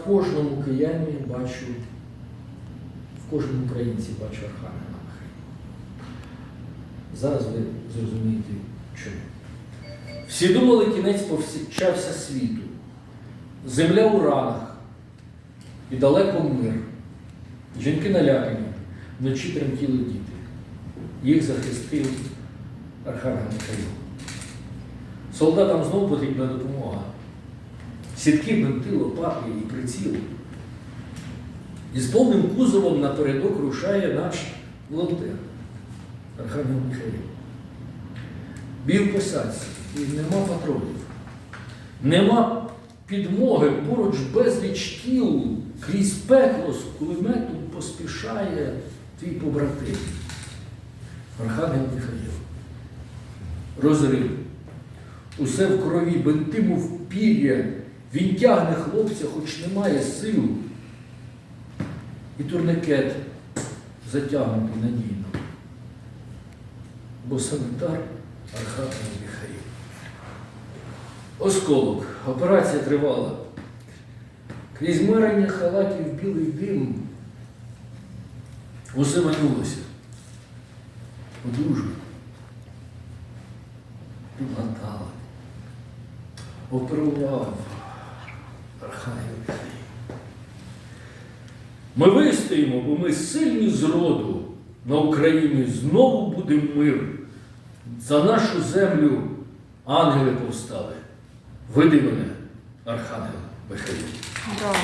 В кожному кияні бачу, в кожному українці бачу Архангела Михайла. Зараз ви зрозумієте, чому. Всі думали, кінець повсічався світу. Земля у ранах і далеко мир. Жінки налякані, вночі тремтіли діти. Їх захистив Архангел Михайло. Солдатам знову потрібна допомога. Сітки, бенти, лопати і приціли. І з повним кузовом напередок рушає наш волонтер Архангел Михайло. Бій в посадці, і нема патронів, нема підмоги, поруч безліч тіл, крізь пекло з кулеметом поспішає твій побратим. Архангел Михайло. Розрив. Усе в крові, бентиму в пір'я, він тягне хлопця, хоч немає сил. І турникет затягнутий надійно. Бо санітар Архангел Михаїл. Осколок. Операція тривала. Крізь мирення халатів білий дим. Усе минулося. Одружено. Підлатали. Оперував Ми вистоїмо, бо ми сильні з роду. На Україні знову буде мир. За нашу землю ангели повстали. Види мене, Архангел Михаїл. Браво.